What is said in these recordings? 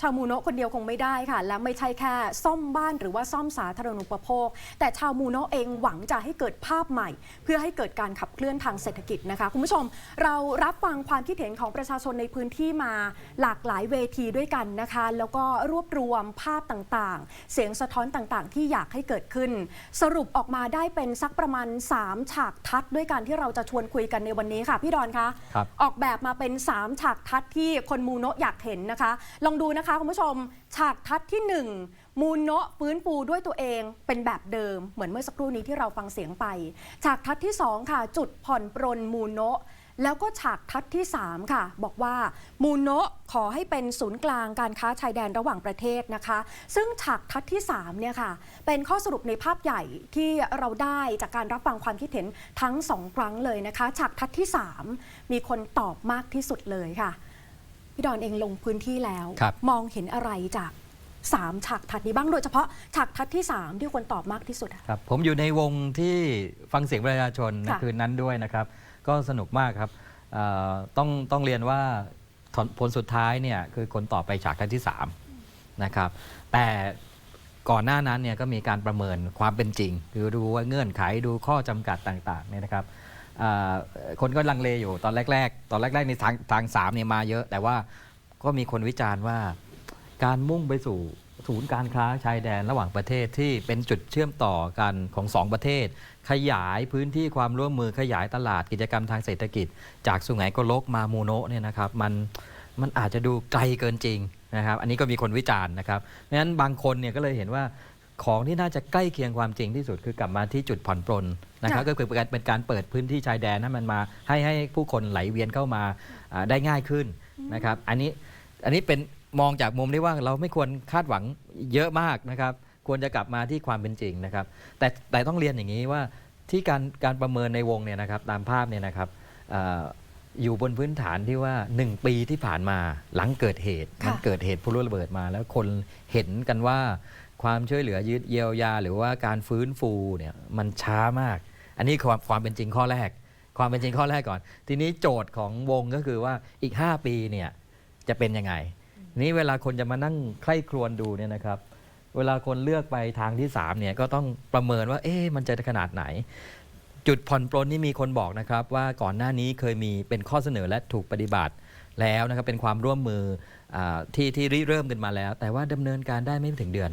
ชาวมูโนะคนเดียวคงไม่ได้ค่ะ และไม่ใช่แค่ซ่อมบ้านหรือว่าซ่อมสาธารณูปโภค แต่ชาวมูโนะเองหวังจะให้เกิดภาพใหม่ เพื่อให้เกิดการขับเคลื่อนทางเศรษฐกิจนะคะ คุณผู้ชม เรารับฟังความคิดเห็นของประชาชนในพื้นที่มาหลากหลายเวทีด้วยกันนะคะ แล้วก็รวบรวมภาพต่างๆ เสียงสะท้อนต่างๆ ที่อยากให้เกิดขึ้น สรุปออกมาได้เป็นสักประมาณ 3 ฉากทัดด้วยกันที่เราจะชวนคุยกันในวันนี้ค่ะพี่ดอนคะครับออกแบบมาเป็น 3 ฉากทัดที่คนมูโนะอยากเห็นนะคะ ลองดูนะคะคะคุณผู้ชม ฉากทัดที่ 1 มูโนะฟื้นฟูด้วยตัวเองเป็นแบบเดิม เหมือนเมื่อสักครู่นี้ที่เราฟังเสียงไป ฉากทัดที่ 2 ค่ะ จุดผ่อนปรนมูโนะแล้วก็ฉากทัดที่ 3 ค่ะ บอกว่ามูโนะขอให้เป็นศูนย์กลางการค้าชายแดนระหว่างประเทศนะคะ ซึ่งฉากทัดที่3เนี่ยค่ะ เป็นข้อสรุปในภาพใหญ่ที่เราได้จากการรับฟังความคิดเห็นทั้งสองครั้งเลยนะคะ ฉากทัดที่ 3 มีคนตอบมากที่สุดเลยค่ะ พี่ดอนเองลงพื้นที่แล้ว ครับ มองเห็นอะไรจาก3ฉากทัดนี้บ้างโดยเฉพาะฉากทัดที่3ที่คนตอบมากที่สุดอะ ครับผมอยู่ในวงที่ฟังเสียงประชาชนในค่ะ คืนนั้นด้วยนะครับ ก็สนุกมากครับเอ่อต้องต้องเรียนว่าผลผลสุดท้ายเนี่ยคือคนต่อไปฉากทัดที่3นะครับแต่ก่อนหน้านั้นเนี่ยก็มีการประเมินความเป็นจริง คือดูว่าเงื่อนไขดูข้อจำกัดต่างๆเนี่ยนะครับเอ่อ คนก็ลังเลอยู่ตอนแรก ๆ ตอนแรกๆในทางทางสามเนี่ยมาเยอะ แต่ว่าก็มีคนวิจารณ์ว่าการมุ่งไปสู่ศูนย์การค้าชายแดนระหว่างประเทศที่เป็นจุดเชื่อมต่อกันของสองประเทศ ขยายพื้นที่ความร่วมมือขยายตลาดกิจกรรมทางเศรษฐกิจ จากสุไหงโกลกมามูโนะเนี่ยนะครับมันมันอาจจะดูไกลเกินจริงนะครับอันนี้ก็มีคนวิจารณ์นะครับเพราะฉะนั้นบางคนเนี่ยก็เลยเห็นว่าของที่น่าจะใกล้เคียงความจริงที่สุดคือกลับมาที่จุดผ่อนปลน นะครับค่ะก็คือเป็นการเป็นการเปิดพื้นที่ชายแดนให้มันมาให้ให้ผู้คนไหลเวียนเข้ามาอ่าได้ง่ายขึ้นนะครับอันนี้อันนี้เป็นมองจากมุมที่ว่าเราไม่ควรคาดหวังเยอะมากนะครับ ควรจะกลับมาที่ความเป็นจริงนะครับ แต่แต่ต้องเรียนอย่างนี้ว่าที่การการประเมินในวงเนี่ยนะครับตามภาพเนี่ยนะครับเอ่ออยู่บนพื้นฐานที่ว่า 1 ปีที่ผ่านมาหลังเกิดเหตุค่ะมันเกิดเหตุพลุระเบิดมา แล้วคนเห็นกันว่าความช่วยเหลือยืดเยียวยา หรือว่าการฟื้นฟูเนี่ยมันช้ามาก อันนี้ความความเป็นจริงข้อแรก ความเป็นจริงข้อแรกก่อน ทีนี้โจทย์ของวงก็คือว่าอีก 5 ปีเนี่ยจะเป็นยังไงนี้เวลาคนจะมานั่งใคร่ครวญดูเนี่ยนะครับ เวลาคนเลือกไปทางที่3เนี่ยก็ต้องประเมินว่า เอ๊ะมันจะขนาดไหน จุดผ่อนปลนนี่มีคนบอกนะครับ ว่าก่อนหน้านี้เคยมีเป็นข้อเสนอและถูกปฏิบัติแล้วนะครับเป็นความร่วมมืออที่ที่ริเริ่มกันมาแล้ว แต่ว่าดำเนินการได้ไม่ถึงเดือน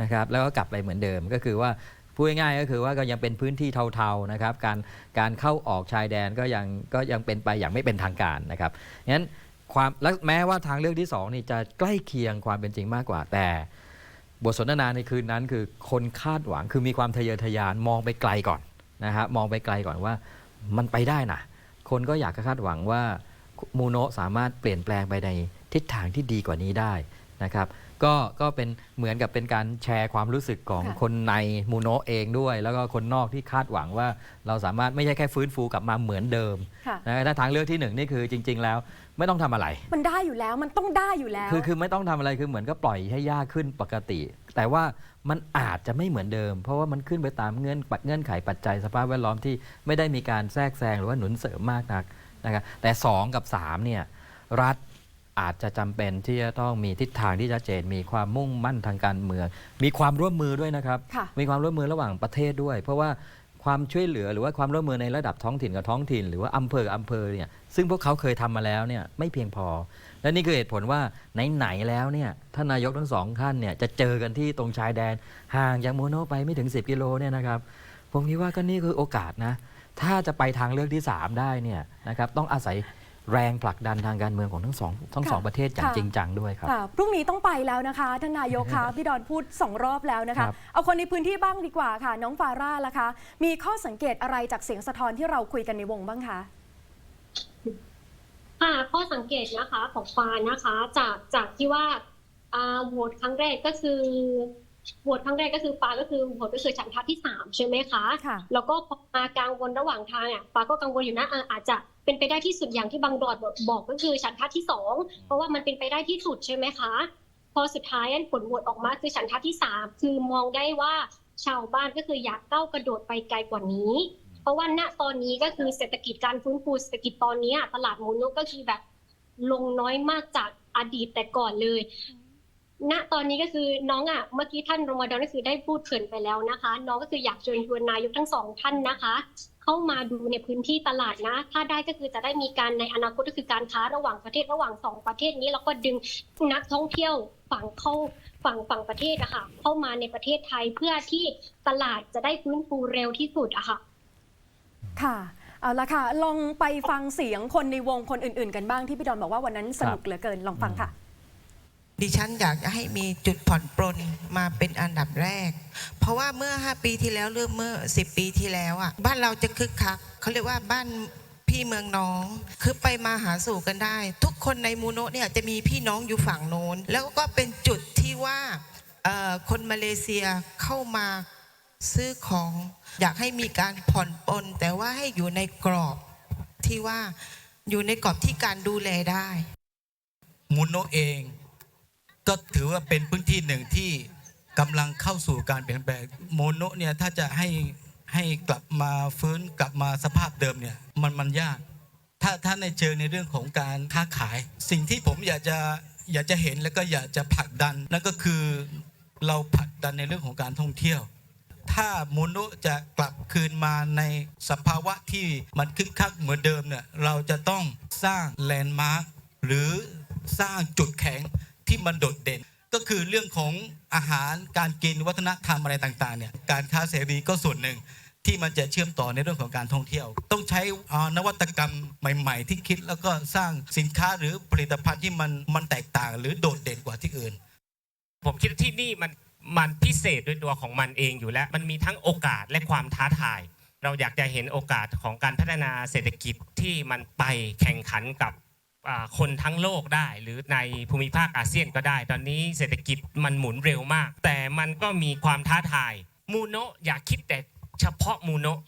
นะครับ แล้วก็กลับไปเหมือนเดิมก็คือว่า พูดง่ายๆก็คือว่าก็ยังเป็นพื้นที่เทาๆนะครับการการเข้าออกชายแดนก็ยังก็ยังเป็นไปอย่างไม่เป็นทางการนะครับงั้นความและแม้ว่าทางเลือกที่สองนี่จะใกล้เคียงความเป็นจริงมากกว่าแต่ บทสนทนาในคืนนั้นคือคนคาดหวังคือมีความทะเยอทะยานมองไปไกลก่อนนะฮะมองไปไกลก่อนว่ามันไปได้นะคนก็อยากจะคาดหวังว่ามูโนะสามารถเปลี่ยนแปลงไปในทิศทางที่ดีกว่านี้ได้ นะครับก็ก็เป็นเหมือนกับเป็นการแชร์ความรู้สึกของค่ะคนในมูโนะเองด้วย แล้วก็คนนอกที่คาดหวังว่าเราสามารถไม่ใช่แค่ฟื้นฟูกลับมาเหมือนเดิมค่ะ นะถ้าทางเลือกที่หนึ่งนี่คือจริง ๆ แล้วไม่ต้องทำอะไร มันได้อยู่แล้วมันต้องได้อยู่แล้ว คือคือไม่ต้องทำอะไรคือเหมือนก็ปล่อยให้ยากขึ้นปกติ แต่ว่ามันอาจจะไม่เหมือนเดิม เพราะว่ามันขึ้นไปตามเงื่อนปัจเงื่อนไขปัจจัยสภาพแวดล้อมที่ไม่ได้มีการแทรกแซงหรือว่าหนุนเสริมมากนักนะครับแต่ 2 กับ3เนี่ยรัฐ อาจจะจำเป็นที่จะต้องมีทิศทางที่ชัดเจน มีความมุ่งมั่นทางการเมือง มีความร่วมมือด้วยนะครับค่ะมีความร่วมมือระหว่างประเทศด้วย เพราะว่าความช่วยเหลือหรือว่าความร่วมมือในระดับท้องถิ่นกับท้องถิ่น หรือว่าอำเภอกับอำเภอเนี่ยซึ่งพวกเขาเคยทำมาแล้วเนี่ยไม่เพียงพอ และนี่คือเหตุผลว่าไหนๆแล้วเนี่ยท่านนายกทั้งสองท่านเนี่ยจะเจอกันที่ตรงชายแดน ห่างจากโมโนไปไม่ถึง 10 กิโลเนี่ยนะครับผมคิดว่าก็นี่คือโอกาสนะถ้าจะไปทางเลือกที่ 3 ได้เนี่ยนะครับต้องอาศัย แรงผลักดันทางการเมืองของทั้งสองทั้งสองค่ะประเทศอย่างค่ะจริงจังด้วยครับ ค่ะพรุ่งนี้ต้องไปแล้วนะคะท่านนายกคะ พี่ดอนพูดสองรอบแล้วนะครัคะบเอาคนในพื้นที่บ้างดีกว่าค่ะ น้องฟาร่าล่ะคะ มีข้อสังเกตอะไรจากเสียงสะท้อนที่เราคุยกันในวงบ้างคะ ค่ะข้อสังเกตนะคะของฟานนะคะจากจากที่ว่าอ่าโหวตครั้งแรกก็คือโหวตครั้งแรกก็คือฟาก็คือโหวตก็คือฉันทะที่สามใช่ไหมคะ ค่ะ แล้วก็พอมากังวลระหว่างทางอะฟาก็กังวลอยู่นะอะอาจจะ เป็นไปได้ที่สุดอย่างที่บางดอดบอกก็คือฉันทะที่สองเพราะว่ามันเป็นไปได้ที่สุดใช่ไหมคะ พอสุดท้ายอันผลโหวตออกมาคือฉันทะที่สามคือมองได้ว่าชาวบ้านก็คืออยากก้าวกระโดดไปไกลกว่านี้ เพราะว่าณตอนนี้ก็คือเศรษฐกิจการฟื้นฟูเศรษฐกิจตอนนี้ตลาดมูลนกก็คือแบบลงน้อยมากจากอดีตแต่ก่อนเลย ณ ตอนนี้ก็คือน้องอะ เมื่อกี้ท่านรมดอนก็คือได้พูดเกรินไปแล้วนะคะ น้องก็คืออยากเชิญชวนนายกทั้งสองท่านนะคะ เข้ามาดูในพื้นที่ตลาดนะ ถ้าได้ก็คือจะได้มีการในอนาคตก็คือการค้าระหว่างประเทศระหว่างสองประเทศนี้แล้วก็ดึงนักท่องเที่ยวฝั่งเข้าฝั่งฝั่งประเทศอะค่ะเข้ามาในประเทศไทยเพื่อที่ตลาดจะได้ฟื้นฟูเร็วที่สุดอะค่ะ ค่ะเอาละค่ะ ลองไปฟังเสียงคนในวงคนอื่น ๆ กันบ้างที่พี่ดอนบอกว่าวันนั้นสนุกเหลือเกินลองฟังค่ะ ดิฉันอยากจะให้มีจุดผ่อนปรนมาเป็นอันดับแรก เพราะว่าเมื่อ 5 ปีที่แล้วหรือเมื่อ 10 ปีที่แล้วอะบ้านเราจะคึกคักเขาเรียกว่าบ้านพี่เมืองน้อง คือไปมาหาสู่กันได้ ทุกคนในมูโนะเนี่ยจะมีพี่น้องอยู่ฝั่งโน้น แล้วก็เป็นจุดที่ว่าคนมาเลเซียเข้ามาซื้อของอยากให้มีการผ่อนปลนแต่ว่าให้อยู่ในกรอบที่ว่าอยู่ในกรอบที่การดูแลได้มูโนเอง ก็ถือว่าเป็นพื้นที่หนึ่งที่กำลังเข้าสู่การเปลี่ยนแปลงโมโนเนี่ยถ้าจะให้ให้กลับมาฟื้นกลับมาสภาพเดิมเนี่ยมันมันยาก ถ้าถ้าในเชิงในเรื่องของการค้าขาย สิ่งที่ผมอยากจะอยากจะเห็นแล้วก็อยากจะผลักดันนั่นก็คือเราผลักดันในเรื่องของการท่องเที่ยว ถ้าโมโนจะกลับคืนมาในสภาวะที่มันคึกคักเหมือนเดิมเนี่ยเราจะต้องสร้างแลนด์มาร์คหรือสร้างจุดแข็ง ที่มันโดดเด่น ก็คือเรื่องของอาหารการกินวัฒนธรรมอะไรต่างๆเนี่ยการค้าเสรีก็ส่วนหนึ่งที่มันจะเชื่อมต่อในเรื่องของการท่องเที่ยว ต้องใช้นวัตกรรมใหม่ ๆ ที่คิดแล้วก็สร้างสินค้าหรือผลิตภัณฑ์ที่มันมันแตกต่างหรือโดดเด่นกว่าที่อื่น ผมคิดว่าที่นี่มันมันพิเศษด้วยตัวของมันเองอยู่แล้ว มันมีทั้งโอกาสและความท้าทาย เราอยากจะเห็นโอกาสของการพัฒนาเศรษฐกิจที่มันไปแข่งขันกับ คนทั้งโลกได้ หรือในภูมิภาคอาเซียนก็ได้ ตอนนี้เศรษฐกิจมันหมุนเร็วมาก แต่มันก็มีความท้าทาย มูโนะอย่าคิดแต่เฉพาะมูโนะ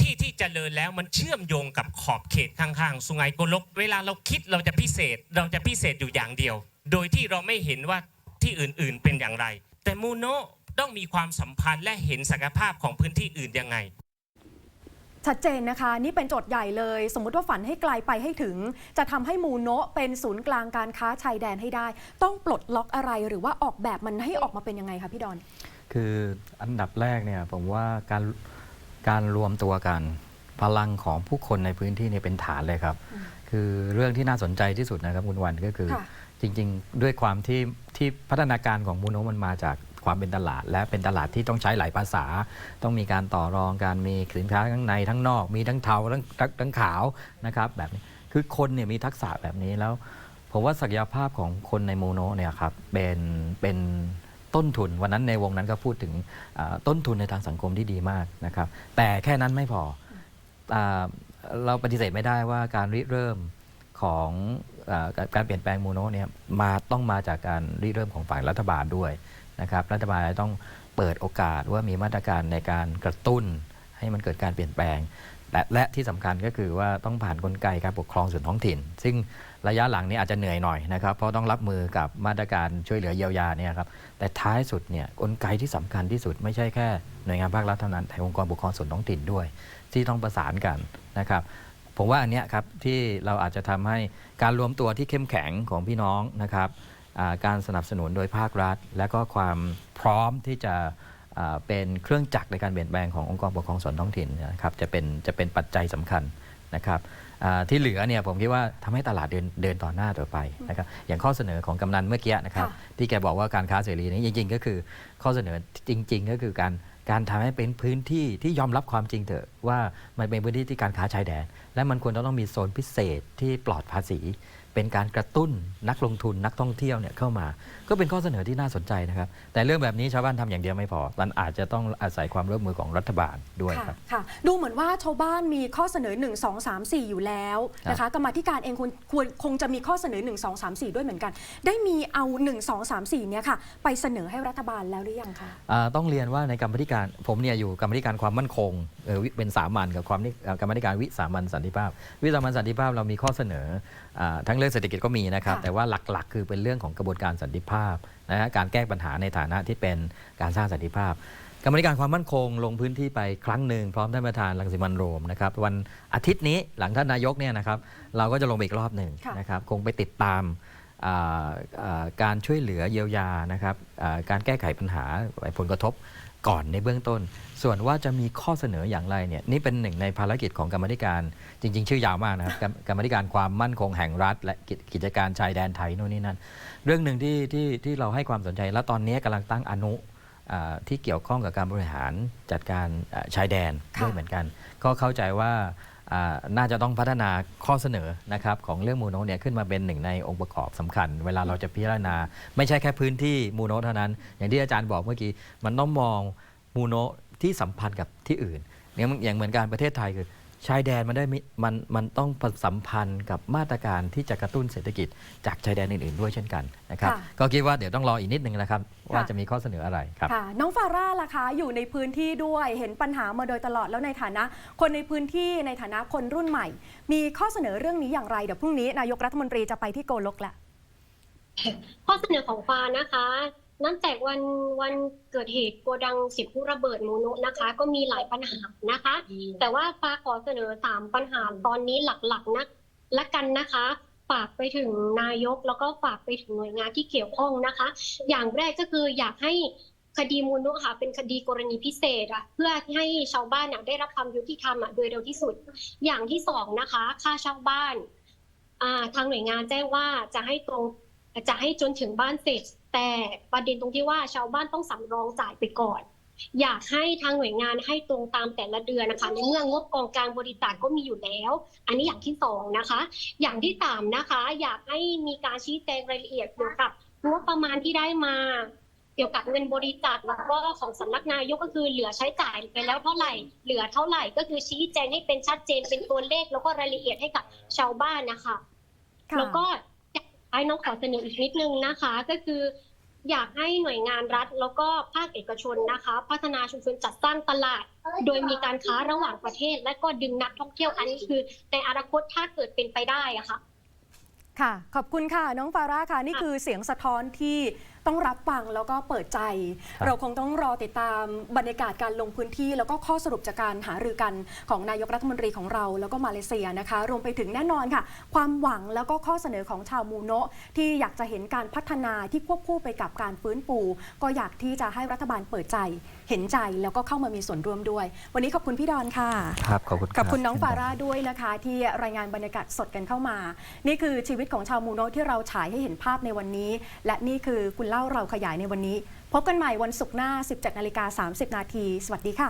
ที่ที่เจริญแล้วมันเชื่อมโยงกับขอบเขตข้างๆ สุไหงโกลก เวลาเราคิดเราจะพิเศษเราจะพิเศษอยู่อย่างเดียว โดยที่เราไม่เห็นว่าที่อื่นๆเป็นอย่างไร แต่มูโนะต้องมีความสัมพันธ์และเห็นศักยภาพของพื้นที่อื่นยังไง ชัดเจนนะคะ นี่เป็นโจทย์ใหญ่เลย สมมุติว่าฝันให้ไกลไปให้ถึง จะทำให้มูโนะเป็นศูนย์กลางการค้าชายแดนให้ได้ ต้องปลดล็อกอะไรหรือว่าออกแบบมันให้ออกมาเป็นยังไงคะพี่ดอน คืออันดับแรกเนี่ยผมว่าการการรวมตัวกันพลังของผู้คนในพื้นที่เนี่ยเป็นฐานเลยครับอืมคือเรื่องที่น่าสนใจที่สุดนะครับคุณวันก็คือค่ะจริง ๆ ด้วยความที่ที่พัฒนาการของมูโนะมันมาจาก ความเป็นตลาด และเป็นตลาดที่ต้องใช้หลายภาษา ต้องมีการต่อรองการมีสินค้าทั้งในทั้งนอก มีทั้งเทาทั้งทั้งขาวนะครับแบบนี้คือคนเนี่ยมีทักษะแบบนี้แล้วผมว่าศักยภาพของคนในโมโนเนี่ยครับเป็นเป็นต้นทุนวันนั้นในวงนั้นก็พูดถึงต้นทุนในทางสังคมที่ดีมากนะครับ แต่แค่นั้นไม่พออเราปฏิเสธไม่ได้ว่าการริเริ่มของอการเปลี่ยนแปลงโมโนเนี่ยมาต้องมาจากการริเริ่มของฝ่ายรัฐบาลด้วย นะครับรัฐบาลต้องเปิดโอกาสว่ามีมาตรการในการกระตุ้น ให้มันเกิดการเปลี่ยนแปลง และและที่สำคัญก็คือว่าต้องผ่านกลไกการปกครองส่วนท้องถิ่น ซึ่งระยะหลังนี้อาจจะเหนื่อยหน่อยนะครับเพราะต้องรับมือกับมาตรการช่วยเหลือเยียวยาเนี่ยครับแต่ท้ายสุดเนี่ยกลไกที่สำคัญที่สุดไม่ใช่แค่หน่วยงานภาครัฐเท่านั้นแต่องค์กรปกครองส่วนท้องถิ่นด้วย ที่ต้องประสานกันนะครับผมว่าอันเนี้ยครับที่เราอาจจะทำให้การรวมตัวที่เข้มแข็งของพี่น้องนะครับ การสนับสนุนโดยภาครัฐ และก็ความพร้อมที่จะอ่าเป็นเครื่องจักรในการเปลี่ยนแปลงขององค์กรปกครองส่วนท้องถิ่นเนยนะครับจะเป็นจะเป็นปัจจัยสำคัญนะครับอ่าที่เหลือเนี่ยผมคิดว่าทำให้ตลาดเดินเดินต่อหน้าต่อไปนะครับอย่างข้อเสนอของกำนันเมื่อกี้นะครับค่ะที่แกบอกว่าการค้าเสรีนี้จริง ๆ ก็คือข้อเสนอจริง ๆ ก็คือการการทำให้เป็นพื้นที่ที่ยอมรับความจริงเถอะว่ามันเป็นพื้นที่ที่การค้าชายแดน และมันควรจะต้องมีโซนพิเศษที่ปลอดภาษี เป็นการกระตุ้นนักลงทุนนักท่องเที่ยวเนี่ยเข้ามา ก็เป็นข้อเสนอที่น่าสนใจนะครับ แต่เรื่องแบบนี้ชาวบ้านทำอย่างเดียวไม่พอ มันอาจจะต้องอาศัยความร่วมมือของรัฐบาลด้วยค่ะครับค่ะ ดูเหมือนว่าชาวบ้านมีข้อเสนอ 1 2 3 4 อยู่แล้วนะคะกรรมาธิการเองควรควรคงจะมีข้อเสนอ 1 2 3 4 ด้วยเหมือนกัน ได้มีเอา 1 2 3 4 เนี่ยค่ะ ไปเสนอให้รัฐบาลแล้วหรือยังคะอ่าต้องเรียนว่าในกรรมธิการผมเนี่ยอยู่กรรมธิการความมั่นคงเอ่อวิเป็นสามัญกับความนี่เอ่อกรรมธิการวิสามัญสันติภาพ วิสามัญสันติภาพเรามีข้อเสนออาทั้งเรื่องเศรษฐกิจก็มีนะครับค่ะแต่ว่าหลักๆ คือเป็นเรื่องของกระบวนการสันติภาพนะฮะการแก้ปัญหาในฐานะที่เป็นการสร้างสันติภาพกรรมธิการความมั่นคงลงพื้นที่ไปครั้งหนึ่งพร้อมท่านประธานรังสิมันต์โรมนะครับวันอาทิตย์นี้หลังท่านนายกเนี่ยนะครับเราก็จะลงไปอีกรอบหนึ่งค่ะนะครับคงไปติดตามอ่าอ่า การช่วยเหลือเยียวยานะครับการแก้ไขปัญหาผลกระทบก่อนในเบื้องต้น ส่วนว่าจะมีข้อเสนออย่างไรเนี่ยนี่เป็นหนึ่งในภารกิจของกรรมธิการ จริง ๆ ชื่อยาวมากนะครับกรรมธิการความมั่นคงแห่งรัฐ และกิจการชายแดนไทยโน่นนี่นั่นเรื่องหนึ่งที่ที่ที่เราให้ความสนใจ และตอนนี้กำลังตั้งอนุที่เกี่ยวข้องกับการบริหารจัดการชายแดนด้วยเหมือนกัน ก็เข้าใจว่า น่าจะต้องพัฒนาข้อเสนอนะครับของเรื่องมูโนเนี่ยขึ้นมาเป็นหนึ่งในองค์ประกอบสำคัญ เวลาเราจะพิจารณา ไม่ใช่แค่พื้นที่มูโนเท่านั้น อย่างที่อาจารย์บอกเมื่อกี้ มันต้องมองมูโนที่สัมพันธ์กับที่อื่นอย่างอย่างเหมือนการประเทศไทยคือ ชายแดนมันได้มิมันมันต้องสัมพันธ์กับมาตรการที่จะกระตุ้นเศรษฐกิจจากชายแดนอื่นๆด้วยเช่นกันนะครับ ค่ะ ก็คิดว่าเดี๋ยวต้องรออีกนิดนึงนะครับ ว่าจะมีข้อเสนออะไรครับ ค่ะ น้องฟาร่าล่ะคะ อยู่ในพื้นที่ด้วยเห็นปัญหามาโดยตลอดแล้วในฐานะ คนในพื้นที่ในฐานะคนรุ่นใหม่ มีข้อเสนอเรื่องนี้อย่างไร เดี๋ยวพรุ่งนี้นายกรัฐมนตรีจะไปที่โกลกแหละ ข้อเสนอของฟ้านะคะ นับจากวันวันเกิดเหตุโกดังเสียบผู้ระเบิดโมโนนะคะ ก็มีหลายปัญหานะคะ แต่ว่าฟ้าขอเสนอสามปัญหาตอนนี้หลักๆนะละกันนะคะฝากไปถึงนายกแล้วก็ฝากไปถึงหน่วยงานที่เกี่ยวข้องนะคะ อย่างแรกก็คืออยากให้คดีมูลนุค่ะเป็นคดีกรณีพิเศษอะเพื่อให้ชาวบ้านอะได้รับความยุติธรรมอะโดยเร็วที่สุด อย่างที่สองนะคะ ค่าเช่าบ้านอ่าทางหน่วยงานแจ้งว่าจะให้ตรง จะให้จนถึงบ้านเสร็จ แต่ประเด็นตรงที่ว่าชาวบ้านต้องสำรองจ่ายไปก่อน อยากให้ทางหน่วยงานให้ตรงตามแต่ละเดือนนะคะ ในเมื่องบกองกลางบริจาคก็มีอยู่แล้ว อันนี้อย่างที่สองนะคะ อย่างที่สามนะคะ อยากให้มีการชี้แจงรายละเอียดเกี่ยวกับงบประมาณที่ได้มาเกี่ยวกับเงินบริจาคแล้วก็ของสำนักนายกก็คือเหลือใช้จ่ายไปแล้วเท่าไหร่ เหลือเท่าไหร่ก็คือชี้แจงให้เป็นชัดเจนเป็นตัวเลขแล้วก็รายละเอียดให้กับชาวบ้านนะคะค่ะแล้วก็ ไอ้น้องขอเสนออีกนิดนึงนะคะ ก็คือ อยากให้หน่วยงานรัฐ แล้วก็ภาคเอกชนนะคะ พัฒนาชุมชนจัดสร้างตลาด โดยมีการค้าระหว่างประเทศ และก็ดึงนักท่องเที่ยวอันนี้คือในอนาคตถ้าเกิดเป็นไปได้อะค่ะ ค่ะ ขอบคุณค่ะ น้องฟาร่าค่ะ นี่คือเสียงสะท้อนที่ ต้องรับฟังแล้วก็เปิดใจครับเราคงต้องรอติดตามบรรยากาศการลงพื้นที่ แล้วก็ข้อสรุปจากการหารือกันของนายกรัฐมนตรีของเราแล้วก็มาเลเซียนะคะ รวมไปถึงแน่นอนค่ะ ความหวังแล้วก็ข้อเสนอของชาวมูโนะที่อยากจะเห็นการพัฒนาที่ควบคู่ไปกับการฟื้นฟูก็อยากที่จะให้รัฐบาลเปิดใจ เห็นใจแล้วก็เข้ามามีส่วนร่วมด้วย วันนี้ขอบคุณพี่ดอนค่ะครับขอบคุณขอบคุณน้องเช่ฟากัร่าด้วยนะคะ ที่รายงานบรรยากาศสดกันเข้ามา นี่คือชีวิตของชาวมูโนะที่เราฉายให้เห็นภาพในวันนี้ และนี่คือคุณเล่าเราขยายในวันนี้ พบกันใหม่วันศุกร์หน้า 17นาฬิกา30 นาที สวัสดีค่ะ